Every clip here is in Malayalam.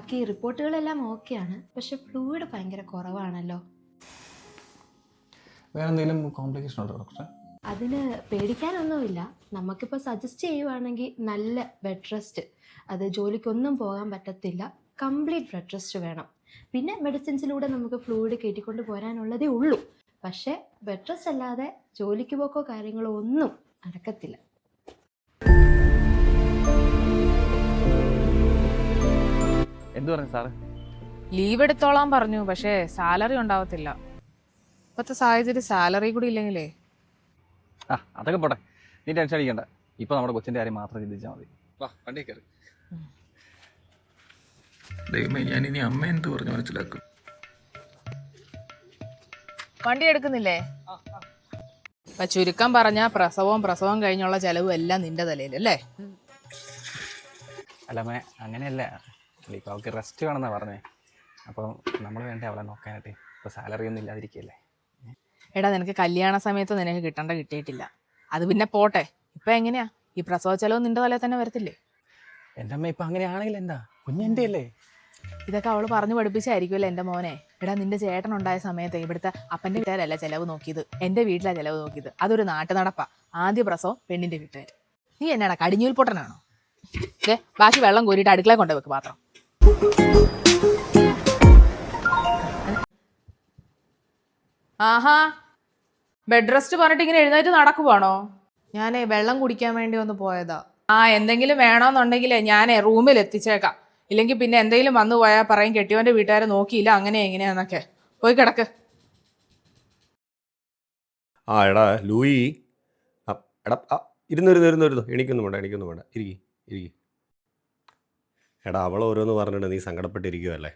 ബാക്കി റിപ്പോർട്ടുകളെല്ലാം ഓക്കെയാണ് പക്ഷെ ഫ്ലൂയിഡ് ഭയങ്കര കുറവാണല്ലോ. വേറെ എന്തെങ്കിലും കോംപ്ലിക്കേഷൻ ഉണ്ടോ ഡോക്ടറെ അതിന് പേടിക്കാനൊന്നുമില്ല. നമുക്കിപ്പോൾ സജസ്റ്റ് ചെയ്യുവാണെങ്കിൽ നല്ല ബെഡ് റെസ്റ്റ് അത് ജോലിക്കൊന്നും പോകാൻ പറ്റത്തില്ല. കംപ്ലീറ്റ് ബെഡ് റെസ്റ്റ് വേണം. പിന്നെ മെഡിസിൻസിലൂടെ നമുക്ക് ഫ്ലൂയിഡ് കയറ്റിക്കൊണ്ട് പോരാനുള്ളതേ ഉള്ളൂ. പക്ഷേ ബെഡ് റെസ്റ്റ് അല്ലാതെ ജോലിക്ക് പോക്കോ കാര്യങ്ങളോ ഒന്നും നടക്കത്തില്ല. എന്ത് പറഞ്ഞു സാറ്? ലീവ് എടുത്തോളാൻ പറഞ്ഞു പക്ഷേ സാലറി ഉണ്ടാവത്തില്ല. ഇപ്പോഴത്തെ സാഹചര്യം സാലറി കൂടി ഇല്ലെങ്കിലേ? ആ അതൊക്കെ പോട്ടെ. നീ ടെൻഷൻ അടിക്കണ്ട. ഇപ്പൊ നമ്മുടെ കൊച്ചിന്റെ കാര്യം മാത്രം ചിന്തിച്ചാൽ മതി. വാ വണ്ടി കയറി. ദൈവമേ ഞാൻ ഇനി അമ്മ എന്ത് പറഞ്ഞു മനസ്സിലാക്കും? വണ്ടി എടുക്കുന്നില്ലേ? ഇപ്പൊ ചുരുക്കം പറഞ്ഞ പ്രസവം പ്രസവം കഴിഞ്ഞുള്ള ചെലവും എല്ലാം നിന്റെ തലയിൽ അല്ലേ? അല്ല അങ്ങനെയല്ലേ അങ്ങനെയല്ല. ഇപ്പൊ അവൾക്ക് റെസ്റ്റ് വേണമെന്നാ പറഞ്ഞേ. അപ്പം നമ്മൾ വേണ്ടേ അവളെ നോക്കാനായിട്ട്. ഇപ്പോൾ സാലറി ഒന്നും ഇല്ലാതിരിക്കല്ലേ. എടാ നിനക്ക് കല്യാണ സമയത്ത് നിനക്ക് കിട്ടേണ്ട കിട്ടിയിട്ടില്ല. അത് പിന്നെ പോട്ടെ. ഇപ്പം എങ്ങനെയാ? ഈ പ്രസവ ചെലവ് നിന്റെ തലയിൽ തന്നെ വരത്തില്ലേ? എന്റെ അമ്മ ഇപ്പം അങ്ങനെയാണെങ്കിൽ എന്താ? കുഞ്ഞെന്റെ അല്ലേ? ഇതൊക്കെ അവൾ പറഞ്ഞു പഠിപ്പിച്ചായിരിക്കുമല്ലോ എന്റെ മോനെ? എടാ നിന്റെ ചേട്ടൻ ഉണ്ടായ സമയത്ത് ഇവിടുത്തെ അപ്പന്റെ വീട്ടുകാരല്ല ചിലവ് നോക്കിയത്. എന്റെ വീട്ടിലാണ് ചിലവ് നോക്കിയത്. അതൊരു നാട്ടു നടപ്പാ ആദ്യ പ്രസവം പെണ്ണിന്റെ വീട്ടുകാർ നീ എന്നാടാ കടിഞ്ഞൂൽ പൊട്ടനാണോ ബാക്കി വെള്ളം കോരിയിട്ട് അടുക്കള കൊണ്ടുവെക്ക് പാത്രം. ആഹാ. ബെഡ് റെസ്റ്റ് പറഞ്ഞിട്ട് ഇങ്ങനെ എഴുന്നേറ്റ് നടക്കുവാണോ? ഞാനേ വെള്ളം കുടിക്കാൻ വേണ്ടി ഒന്ന് പോയതാ. ആ എന്തെങ്കിലും വേണമെന്നുണ്ടെങ്കിലേ ഞാനേ റൂമിൽ എത്തിച്ചേക്കാം. ഇല്ലെങ്കിൽ പിന്നെ എന്തെങ്കിലും വന്നു പോയാൽ പറയും കെട്ടിയോന്റെ വീട്ടുകാരെ നോക്കിയില്ല അങ്ങനെ എങ്ങനെയാന്നൊക്കെ. പോയി കിടക്ക്. ആ എടാ ലൂയി. ആ, എടാ ആ, ഇരുന്നു ഇരുന്നു ഇരുന്നു ഇരുന്നു എനിക്കൊന്നും വേണ്ട എനിക്കൊന്നും വേണ്ട. ഇരിക്കി ഇരിക്കി. എടാ അവൾ ഓരോന്ന് പറഞ്ഞിട്ട് നീ സങ്കടപ്പെട്ടിരിക്കുവല്ലേ?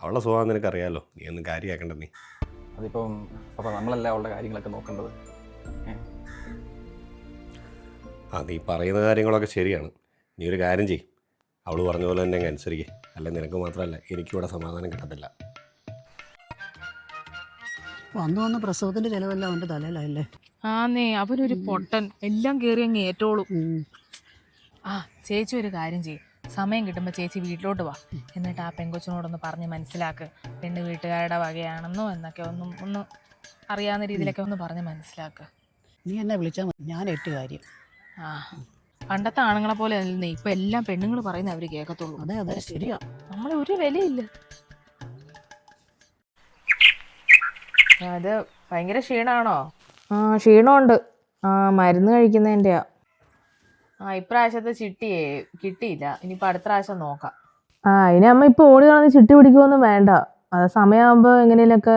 അവളെ സ്വഭാവം നിനക്കറിയാലോ? നീ ഒന്നും കാര്യമാക്കണ്ട നീ. അതിപ്പം അപ്പൊ നമ്മളല്ല അവളുടെ കാര്യങ്ങളൊക്കെ നോക്കേണ്ടത്? ആ നീ പറയുന്ന കാര്യങ്ങളൊക്കെ ശരിയാണ്. നീ ഒരു കാര്യം ചെയ് അവൾ പറഞ്ഞ പോലെ തന്നെ അങ്ങ് അനുസരിക്കുക അല്ല നിനക്ക് മാത്രമല്ല എനിക്കിവിടെ സമാധാനം കിട്ടത്തില്ല. വന്നു വന്ന് പ്രസവത്തിന്റെ ചെലവെല്ലാം അവന്റെ തലയിലായല്ലേ? ആന്നേ അവനൊരു പൊട്ടൻ. എല്ലാം കയറി അങ്ങ് ഏറ്റോളും. ആ ചേച്ചി ഒരു കാര്യം ചെയ്യും. സമയം കിട്ടുമ്പോൾ ചേച്ചി വീട്ടിലോട്ട് വാ. എന്നിട്ട് ആ പെങ്കൊച്ചിനോടൊന്ന് പറഞ്ഞ് മനസ്സിലാക്ക്. പെണ്ണ് വീട്ടുകാരുടെ വകയാണെന്നോ എന്നൊക്കെ ഒന്നും ഒന്ന് അറിയാവുന്ന രീതിയിലൊക്കെ ഒന്ന് പറഞ്ഞ് മനസ്സിലാക്ക്. നീ എന്നെ വിളിച്ചാൽ മതി. ഞാൻ എട്ട് കാര്യം. ആ. പണ്ടത്തെ ആണുങ്ങളെ പോലെ അല്ലേ ഇപ്പൊ എല്ലാം പെണ്ണുങ്ങൾ പറയുന്ന അവർ കേൾക്കത്തുള്ളൂ. അതെ അതെ. ശരിയാ. നമ്മളെ ഒരു വിലയില്ല. അത് ഭയങ്കര ക്ഷീണാണോ? ആ ക്ഷീണമുണ്ട്. ആ മരുന്ന് കഴിക്കുന്നതിന്റെയാ ആ ഇപ്രാവശ്യത്തെ ചിട്ടിയേ കിട്ടിയില്ല. ഇനിയിപ്പോ അടുത്ത പ്രാവശ്യം നോക്കാം. ആ ഇനി അമ്മ ഇപ്പൊ ഓടി കളഞ്ഞ് ചിട്ടി പിടിക്കുമൊന്നും വേണ്ട. അത് സമയമാകുമ്പോ എങ്ങനെയൊക്കെ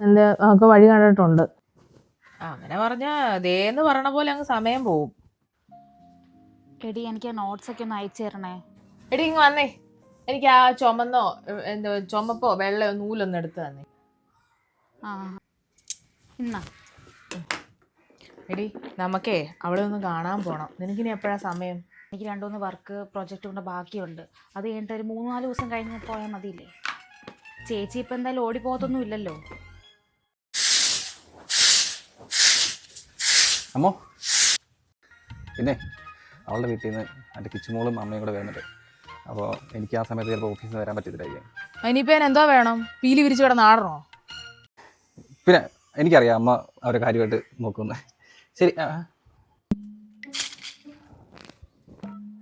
എന്താ ഒക്കെ വഴി കണ്ടിട്ടുണ്ട്. അങ്ങനെ പറഞ്ഞ അതേന്ന് പറഞ്ഞ പോലെ അങ്ങ് സമയം പോവും. എടി എനിക്ക് ആ നോട്ട്സ് ഒക്കെ ഒന്ന് അയച്ചു തരണേ? എടി ഇങ്ങ് വന്നേ. എനിക്ക് ആ ചുമന്നോ എന്താ എന്തോ ചുമപ്പോ വെള്ളയോ നൂലൊന്നും എടുത്ത് തന്നെ. ആ ഇന്നാ. എടി നമുക്കേ അവളെ ഒന്ന് കാണാൻ പോണം. നിനക്കിനി എപ്പോഴാ സമയം? എനിക്ക് രണ്ടുമൂന്ന് വർക്ക് പ്രൊജക്റ്റ് കൊണ്ട് ബാക്കിയുണ്ട്. അത് കഴിഞ്ഞിട്ട് ഒരു മൂന്ന് നാല് ദിവസം കഴിഞ്ഞ് പോയാൽ മതിയില്ലേ? ചേച്ചി ഇപ്പം എന്തായാലും ഓടിപ്പോകത്തൊന്നും ഇല്ലല്ലോ. അമ്മോ. പിന്നെ അവളുടെ വീട്ടിൽ നിന്ന് എന്റെ കിച്ചുമോളും അമ്മയും കൂടെ വരുന്നുണ്ട്. അപ്പോൾ എനിക്ക് ആ സമയത്ത് ചിലപ്പോൾ ഓഫീസിൽ നിന്ന് വരാൻ പറ്റത്തില്ലായിരിക്കും. ഇനിയിപ്പോ എന്തോ വേണം? പീലി വിരിച്ചു കിടന്ന് ആടണോ? പിന്നെ എനിക്കറിയാം അമ്മ അവരെ കാര്യമായിട്ട് നോക്കുന്നത് ശരി.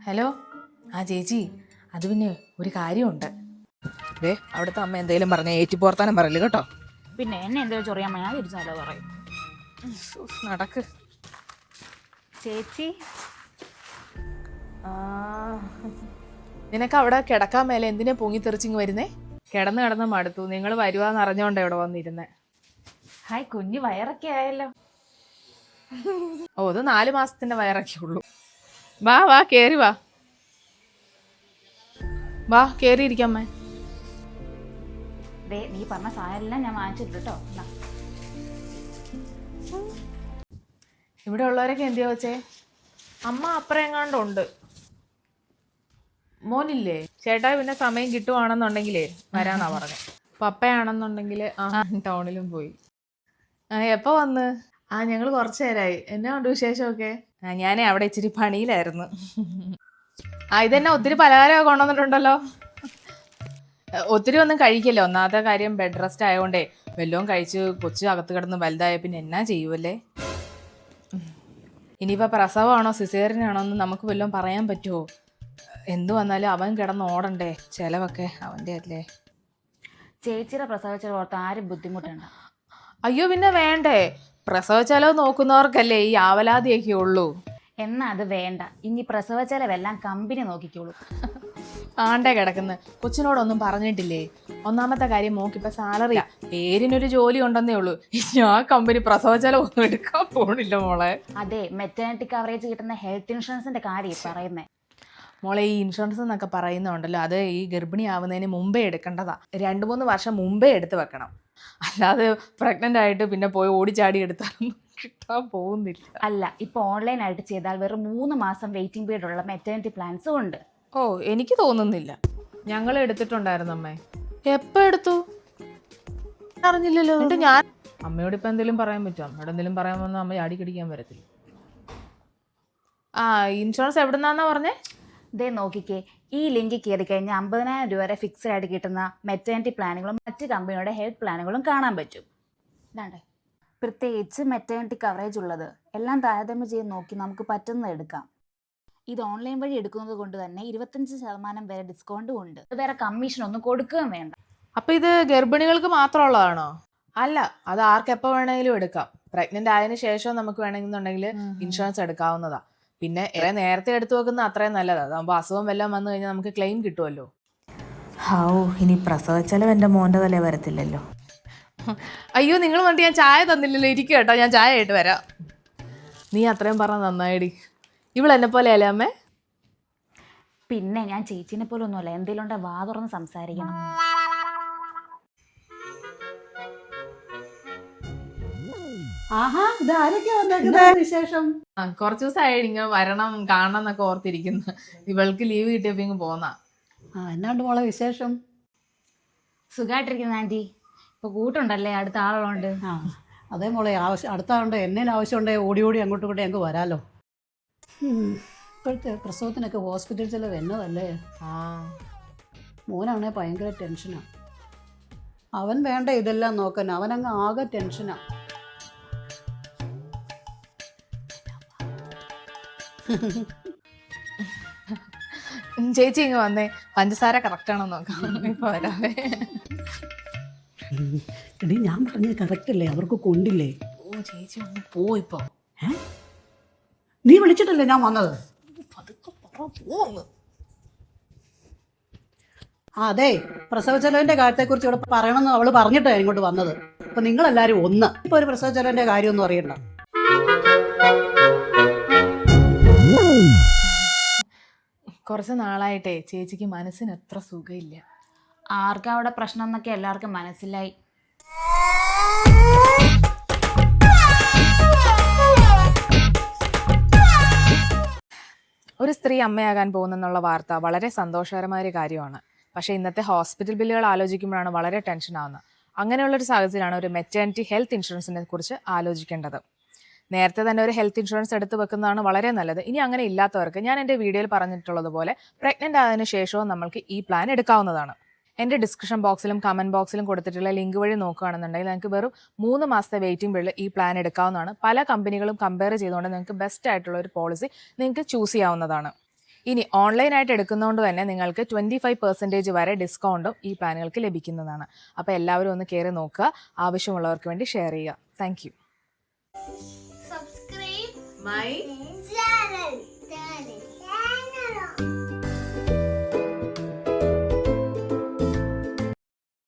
ഹലോ. ആ ചേച്ചി അത് പിന്നെ ഒരു കാര്യമുണ്ട്. ദേ അവിടുത്തെ അമ്മ എന്തെങ്കിലും പറഞ്ഞ ഏറ്റിപ്പോർത്താനും പറയില്ല കേട്ടോ. പിന്നെ എന്നെ എന്തെങ്കിലും ചൊറിയാൻ ഞാൻ തിരിച്ചാലോ പറയും. നടക്ക്. ചേച്ചി? ആ, നിനക്ക് അവിടെ കിടക്കാൻ മേലെ എന്തിനാ പൊങ്ങി തെറിച്ചിങ് വരുന്നേ? കിടന്ന് കിടന്ന് മടുത്തു. നിങ്ങൾ വരുവാന്ന് അറിഞ്ഞോണ്ട് ഇവിടെ വന്നിരുന്നേ. ഹായ് കുഞ്ഞു വയറൊക്കെ ആയല്ലോ. ഓ അത് നാല് മാസത്തിന്റെ വയറൊക്കെ ഉള്ളൂ. വാ വാ കേറി വാ. വാ കേറി ഇരിക്കമ്മേ നീ പറഞ്ഞ സാധനം ഞാൻ വാങ്ങിച്ചിട്ടോ കേട്ടോ. ഇവിടെ ഉള്ളവരൊക്കെ എന്തിയാ വെച്ചേ? അമ്മ അപ്പുറം എങ്ങാണ്ടുണ്ട് മോനില്ലേ? ചേട്ടാ പിന്നെ സമയം കിട്ടുവാണെന്നുണ്ടെങ്കിലേ വരാന്നാ പറഞ്ഞത് പപ്പയാണെന്നുണ്ടെങ്കിൽ ആ ടൗണിലും പോയി. എപ്പോ വന്ന്? ആ ഞങ്ങൾ കുറച്ചു നേരമായി എന്നാ ഉണ്ട് വിശേഷമൊക്കെ? ആ ഞാനേ അവിടെ ഇച്ചിരി പണിയിലായിരുന്നു. ആ ഇതെന്നെ ഒത്തിരി പലഹാരമൊക്കെ കൊണ്ടുവന്നിട്ടുണ്ടല്ലോ? ഒത്തിരി ഒന്നും കഴിക്കല്ലേ. ഒന്നാമത്തെ കാര്യം ബെഡ് റെസ്റ്റ് ആയതുകൊണ്ടേ വല്ലതും കഴിച്ച് കൊച്ചു അകത്ത് കിടന്ന് വലുതായ പിന്നെ എന്നാ ചെയ്യുമല്ലേ. ഇനിയിപ്പോൾ പ്രസവമാണോ സിസേറിനാണോ എന്ന് നമുക്ക് വല്ലതും പറയാൻ പറ്റുമോ എന്തു വന്നാലും അവൻ കിടന്ന് ഓടണ്ടേ ചിലവൊക്കെ അവന്റെ അല്ലേ? ചേച്ചിയുടെ പ്രസവിച്ച ഓർത്ത് ആരും ബുദ്ധിമുട്ടുണ്ട്. അയ്യോ പിന്നെ വേണ്ടേ? പ്രസവ ചെലവ് നോക്കുന്നവർക്കല്ലേ ഈ ആവലാതിയൊക്കെ ഉള്ളൂ? എന്നാ അത് വേണ്ട. ഇനി പ്രസവ ചെലവെല്ലാം കമ്പനി നോക്കിക്കോളൂ. ആണ്ടേ കിടക്കുന്ന. കൊച്ചിനോടൊന്നും പറഞ്ഞിട്ടില്ലേ? ഒന്നാമത്തെ കാര്യം മോക്കിപ്പോ സാലറി പേരിനൊരു ജോലി ഉണ്ടെന്നേ ഉള്ളൂ. ഇനി ആ കമ്പനി പ്രസവ ചെലവൊന്നും എടുക്കാൻ പോണില്ല മോളെ. അതെ മെറ്റേണിറ്റി കവറേജ് കിട്ടുന്ന ഹെൽത്ത് ഇൻഷുറൻസിന്റെ കാര്യം പറയുന്നേ. മോളെ ഈ ഇൻഷുറൻസ് എന്നൊക്കെ പറയുന്നുണ്ടല്ലോ അത് ഈ ഗർഭിണി ആവുന്നതിന് മുമ്പേ എടുക്കേണ്ടതാ. രണ്ട് മൂന്ന് വർഷം മുമ്പേ എടുത്ത് വെക്കണം. അല്ലാതെ പ്രഗ്നന്റ് ആയിട്ട് പിന്നെ പോയി ഓടിച്ചാടി എടുത്താലൊന്നും കിട്ടാൻ പോകുന്നില്ല. അല്ല ഇപ്പൊ ഓൺലൈൻ ആയിട്ട് ചെയ്താൽ വെറും മൂന്ന് മാസം വെയിറ്റിംഗ് പീരീഡ് ഉള്ള മെറ്റേണിറ്റി പ്ലാൻസും ഉണ്ട്. ഓ എനിക്ക് തോന്നുന്നില്ല. ഞങ്ങൾ എടുത്തിട്ടുണ്ടായിരുന്നു അമ്മേ. എപ്പോ എടുത്തു? അറിഞ്ഞില്ലല്ലോ. എന്നിട്ട് ഞാൻ അമ്മയോട് ഇപ്പൊ എന്തെങ്കിലും പറയാൻ പറ്റുമോ? അമ്മയോട് എന്തെങ്കിലും പറയാൻ വന്നാൽ അമ്മ ചാടിക്കടിക്കാൻ വരത്തില്ല. ആ ഇൻഷുറൻസ് എവിടുന്നാന്നാ പറഞ്ഞേ? ഇതേ നോക്കിക്കേ ഈ ലിങ്ക് കയറി കഴിഞ്ഞാൽ അമ്പതിനായിരം രൂപ വരെ ഫിക്സ്ഡ് ആയിട്ട് കിട്ടുന്ന മെറ്റേണിറ്റി പ്ലാനുകളും മറ്റ് കമ്പനിയുടെ ഹെൽത്ത് പ്ലാനുകളും കാണാൻ പറ്റും. ഇതാണ്ടേ. പ്രത്യേകിച്ച് മെറ്റേണിറ്റി കവറേജ് ഉള്ളത് എല്ലാം താരതമ്യം ചെയ്ത് നോക്കി നമുക്ക് പറ്റുന്നത് എടുക്കാം. ഇത് ഓൺലൈൻ വഴി എടുക്കുന്നത് കൊണ്ട് തന്നെ ഇരുപത്തഞ്ച് ശതമാനം വരെ ഡിസ്കൗണ്ടും ഉണ്ട്. വേറെ കമ്മീഷൻ ഒന്നും കൊടുക്കുകയും വേണ്ട. അപ്പൊ ഇത് ഗർഭിണികൾക്ക് മാത്രമുള്ളതാണോ? അല്ല അത് ആർക്കെപ്പോ വേണമെങ്കിലും എടുക്കാം. പ്രഗ്നന്റ് ആയതിനു ശേഷം നമുക്ക് വേണമെന്നുണ്ടെങ്കിൽ ഇൻഷുറൻസ് എടുക്കാവുന്നതാ. പിന്നെ ഏറെ നേരത്തെ എടുത്തു വെക്കുന്ന അത്രയും നല്ലതാണ് അതാകുമ്പോൾ അസുഖം വല്ലതും വന്നു കഴിഞ്ഞാൽ നമുക്ക് ക്ലെയിം കിട്ടുമല്ലോ ഹൗ ഇനി പ്രസവച്ചെലവ് എന്റെ മോന്റെ തലേ വരത്തില്ലല്ലോ. അയ്യോ നിങ്ങൾ വേണ്ടി ഞാൻ ചായ തന്നില്ലല്ലോ. ഇരിക്കും കേട്ടോ ഞാൻ ചായ ആയിട്ട് വരാം. നീ അത്രയും പറഞ്ഞ നന്നായിടി. ഇവൾ എന്നെ പോലെ അല്ലേ അമ്മേ? പിന്നെ ഞാൻ ചേച്ചീനെ പോലെ ഒന്നുമല്ല എന്തെങ്കിലും ഉണ്ടെ വാ തുറന്ന് സംസാരിക്കണം. ആഹാ ഇത് ആരൊക്കെയാ വന്നേക്കുന്നത് വിശേഷം? ആ കുറച്ച് ദിവസമായി ഇങ്ങനെ വരണം കാണണം എന്നൊക്കെ ഓർത്തിരിക്കുന്നു. ഇവൾക്ക് ലീവ് കിട്ടിയപ്പോ ഇങ്ങ് പോന്നാ. ആ എന്നാണ്ട് മോളെ വിശേഷം? സുഖമായിട്ടിരിക്കുന്ന ആന്റി ഇപ്പൊ കൂട്ടുണ്ടല്ലേ അടുത്ത ആളുള്ളതുകൊണ്ട് ആ അതേ മോളെ ആവശ്യം അടുത്താണ്ട് എന്നേലും ആവശ്യമുണ്ടെങ്കിൽ ഓടി ഓടി അങ്ങോട്ടും ഇങ്ങോട്ടും ഞങ്ങൾക്ക് വരാലോ. ഉം, ഇപ്പോഴത്തെ പ്രസവത്തിനൊക്കെ ഹോസ്പിറ്റൽ ചിലവ് എന്നതല്ലേ? ആ. മോനാണെ ഭയങ്കര ടെൻഷനാണ് അവൻ വേണ്ട ഇതെല്ലാം നോക്കാൻ അവനങ്ങ് ആകെ ടെൻഷനാ. ചേച്ചി ഇങ്ങ് വന്നേ. പഞ്ചസാര കറക്റ്റ് ആണോ നോക്കാം. ഇപ്പൊ വരാവേ. എടി ഞാൻ പറഞ്ഞത് കറക്റ്റ് അല്ലേ? അവർക്ക് കൊണ്ടില്ലേ? ഓ ചേച്ചി ഒന്ന് പോയിപ്പോ നീ വിളിച്ചിട്ടല്ലേ ഞാൻ വന്നത്? പതുക്കെ പറ പോന്ന് ആ അതെ. പ്രസവ ചെലവിന്റെ കാര്യത്തെക്കുറിച്ച് ഇവിടെ പറയണമെന്ന് അവൾ പറഞ്ഞിട്ടാണ് ഇങ്ങോട്ട് വന്നത്. അപ്പൊ നിങ്ങളെല്ലാരും ഒന്ന്. ഇപ്പൊ ഒരു പ്രസവ ചെലവിന്റെ കാര്യമൊന്നും അറിയണ്ട. കുറച്ച് നാളായിട്ടേ ചേച്ചിക്ക് മനസ്സിന് എത്ര സുഖമില്ല ആർക്കാ അവിടെ പ്രശ്നം എന്നൊക്കെ എല്ലാവർക്കും മനസ്സിലായി. ഒരു സ്ത്രീ അമ്മയാകാൻ പോകുന്നെന്നുള്ള വാർത്ത വളരെ സന്തോഷകരമായ ഒരു കാര്യമാണ്. പക്ഷേ ഇന്നത്തെ ഹോസ്പിറ്റൽ ബില്ലുകൾ ആലോചിക്കുമ്പോഴാണ് വളരെ ടെൻഷൻ ആവുന്നത് അങ്ങനെയുള്ളൊരു സാഹചര്യമാണ് ഒരു മെറ്റേണിറ്റി ഹെൽത്ത് ഇൻഷുറൻസിനെ കുറിച്ച് ആലോചിക്കേണ്ടത്. നേരത്തെ തന്നെ ഒരു ഹെൽത്ത് ഇൻഷുറൻസ് എടുത്ത് വെക്കുന്നതാണ് വളരെ നല്ലത്. ഇനി അങ്ങനെ ഇല്ലാത്തവർക്ക് ഞാൻ എന്റെ വീഡിയോയിൽ പറഞ്ഞിട്ടുള്ളതുപോലെ പ്രഗ്നന്റ് ആയതിനു ശേഷവും നമ്മൾക്ക് ഈ പ്ലാൻ എടുക്കാവുന്നതാണ്. എന്റെ ഡിസ്ക്രിപ്ഷൻ ബോക്സിലും കമന്റ് ബോക്സിലും കൊടുത്തിട്ടുള്ള ലിങ്ക് വഴി നോക്കുകയാണെന്നുണ്ടെങ്കിൽ നിങ്ങൾക്ക് വെറും മൂന്ന് മാസത്തെ വെയിറ്റിംഗ് പീരീഡിൽ ഈ പ്ലാൻ എടുക്കാവുന്നതാണ്. പല കമ്പനികളും കമ്പയർ ചെയ്തുകൊണ്ട് നിങ്ങൾക്ക് ബെസ്റ്റ് ആയിട്ടുള്ള ഒരു പോളിസി നിങ്ങൾക്ക് ചൂസ് ചെയ്യാവുന്നതാണ്. ഇനി ഓൺലൈനായിട്ട് എടുക്കുന്നതുകൊണ്ട് തന്നെ നിങ്ങൾക്ക് ട്വന്റി ഫൈവ് പെർസെന്റേജ് വരെ ഡിസ്കൗണ്ടും ഈ പ്ലാനുകൾക്ക് ലഭിക്കുന്നതാണ്. അപ്പോൾ എല്ലാവരും ഒന്ന് കയറി നോക്കുക. ആവശ്യമുള്ളവർക്ക് വേണ്ടി ഷെയർ ചെയ്യുക. Thank my channel.